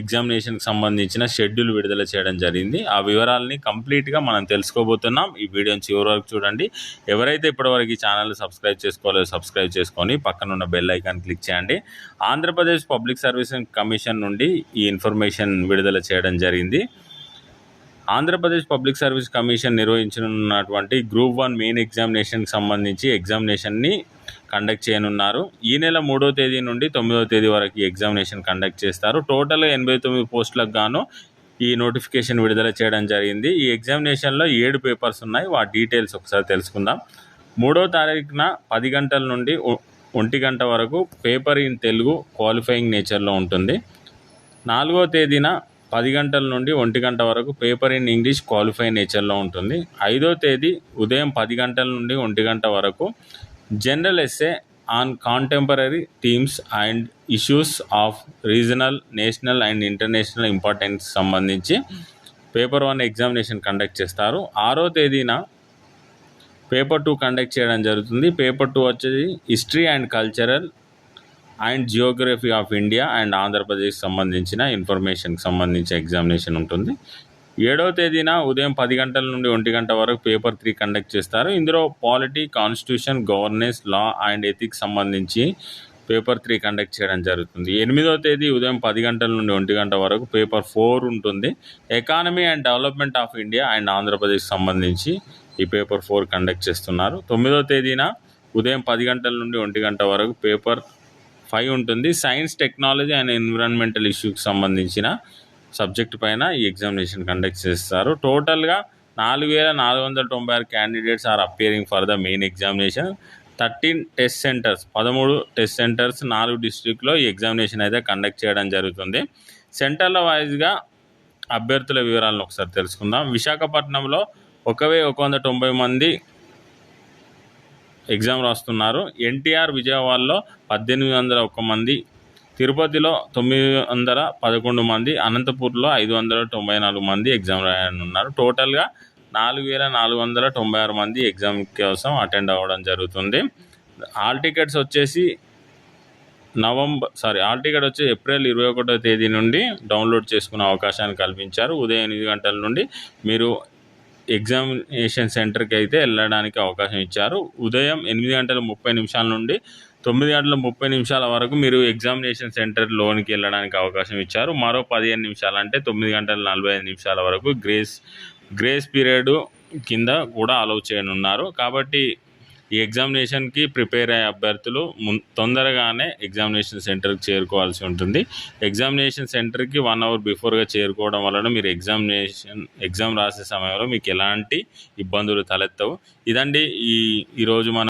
ఎగ్జామినేషన్కి సంబంధించిన షెడ్యూల్ విడుదల చేయడం జరిగింది. ఆ వివరాలని కంప్లీట్గా మనం తెలుసుకోబోతున్నాం. ఈ వీడియోని చివరి వరకు చూడండి. ఎవరైతే ఇప్పటివరకు ఈ ఛానల్ సబ్స్క్రైబ్ చేసుకోలేదో సబ్స్క్రైబ్ చేసుకొని పక్కనున్న బెల్ ఐకాన్ క్లిక్ చేయండి. ఆంధ్రప్రదేశ్ పబ్లిక్ సర్వీస్ కమిషన్ నుండి ఈ ఇన్ఫర్మేషన్ విడుదల చేయడం జరిగింది. ఆంధ్రప్రదేశ్ పబ్లిక్ సర్వీస్ కమిషన్ నిర్వహించనున్నటువంటి గ్రూప్ వన్ మెయిన్ ఎగ్జామినేషన్కి సంబంధించి ఎగ్జామినేషన్ని కండక్ట్ చేయనున్నారు. ఈ నెల మూడో తేదీ నుండి తొమ్మిదో తేదీ వరకు ఎగ్జామినేషన్ కండక్ట్ చేస్తారు. టోటల్ ఎనభై తొమ్మిది పోస్టులకు గాను ఈ నోటిఫికేషన్ విడుదల చేయడం జరిగింది. ఈ ఎగ్జామినేషన్లో ఏడు పేపర్స్ ఉన్నాయి. వాటి డీటెయిల్స్ ఒకసారి తెలుసుకుందాం. మూడో తారీఖున పది గంటల నుండి ఒంటి గంట వరకు పేపర్ ఇన్ తెలుగు క్వాలిఫైయింగ్ నేచర్లో ఉంటుంది. నాలుగో తేదీన పది గంటల నుండి ఒంటి గంట వరకు పేపర్ ఇన్ ఇంగ్లీష్ క్వాలిఫై నేచర్లో ఉంటుంది. ఐదో తేదీ ఉదయం పది గంటల నుండి ఒంటి గంట వరకు general essay on contemporary themes and issues of regional national and international importance సంబంధించి పేపర్ వన్ ఎగ్జామినేషన్ కండక్ట్ చేస్తారు. ఆరో తేదీన పేపర్ టూ కండక్ట్ చేయడం జరుగుతుంది. పేపర్ టూ వచ్చేది history and cultural and geography of India and Andhra Pradesh సంబంధించిన ఇన్ఫర్మేషన్కి సంబంధించిన ఎగ్జామినేషన్ ఉంటుంది. ఏడవ తేదీన ఉదయం పది గంటల నుండి ఒంటి గంట వరకు పేపర్ త్రీ కండక్ట్ చేస్తారు. ఇందులో polity constitution governance law and ethics సంబంధించి పేపర్ త్రీ కండక్ట్ చేయడం జరుగుతుంది. ఎనిమిదవ తేదీ ఉదయం పది గంటల నుండి ఒంటి గంట వరకు పేపర్ ఫోర్ ఉంటుంది. Economy and development of India and Andhra Pradesh సంబంధించి ఈ పేపర్ ఫోర్ కండక్ట్ చేస్తున్నారు. తొమ్మిదవ తేదీన ఉదయం పది గంటల నుండి ఒంటి గంట వరకు పేపర్ ఫైవ్ ఉంటుంది. సైన్స్ టెక్నాలజీ అండ్ ఎన్విరాన్మెంటల్ ఇష్యూకి సంబంధించిన సబ్జెక్ట్ పైన ఈ ఎగ్జామినేషన్ కండక్ట్ చేస్తారు. టోటల్గా నాలుగు వేల నాలుగు వందల తొంభై ఆరు candidates are appearing for the main examination thirteen test centres పదమూడు టెస్ట్ సెంటర్స్ నాలుగు డిస్ట్రిక్ట్లో ఈ ఎగ్జామినేషన్ అయితే కండక్ట్ చేయడం జరుగుతుంది. సెంటర్ల వైజ్గా అభ్యర్థుల వివరాలను ఒకసారి తెలుసుకుందాం. విశాఖపట్నంలో ఒక ఒక వంద తొంభై మంది ఎగ్జామ్ రాస్తున్నారు. ఎన్టీఆర్ విజయవాడలో పద్దెనిమిది వందల ఒక మంది తిరుపతిలో తొమ్మిది వందల పదకొండు మంది అనంతపూర్లో ఐదు వందల తొంభై నాలుగు మంది ఎగ్జామ్ రాయనున్నారు. టోటల్గా నాలుగు వేల నాలుగు వందల తొంభై ఆరు మంది ఎగ్జామ్ కోసం అటెండ్ అవ్వడం జరుగుతుంది. హాల్ టికెట్స్ వచ్చేసి నవంబర్ సారీ హాల్ టికెట్ వచ్చి ఏప్రిల్ ఇరవై ఒకటో తేదీ నుండి డౌన్లోడ్ చేసుకునే అవకాశాన్ని కల్పించారు. ఉదయం ఎనిమిది గంటల నుండి మీరు ఎగ్జామినేషన్ సెంటర్కి అయితే వెళ్ళడానికి అవకాశం ఇచ్చారు. ఉదయం ఎనిమిది గంటల ముప్పై నిమిషాల నుండి తొమ్మిది గంటల ముప్పై నిమిషాల వరకు మీరు ఎగ్జామినేషన్ సెంటర్ లోనికి వెళ్ళడానికి అవకాశం ఇచ్చారు. మరో పదిహేను నిమిషాలు అంటే తొమ్మిది గంటల నలభై ఐదు నిమిషాల వరకు గ్రేస్ గ్రేస్ పీరియడ్ కింద కూడా అలౌ చేయనున్నారు. కాబట్టి ఈ ఎగ్జామినేషన్కి ప్రిపేర్ అయ్యే అభ్యర్థులు తొందరగానే ఎగ్జామినేషన్ సెంటర్కి చేరుకోవాల్సి ఉంటుంది. ఎగ్జామినేషన్ సెంటర్కి వన్ అవర్ బిఫోర్గా చేరుకోవడం వలన మీరు ఎగ్జామినేషన్ ఎగ్జామ్ రాసే సమయంలో మీకు ఎలాంటి ఇబ్బందులు తలెత్తవు. ఇదండి ఈ ఈరోజు మనం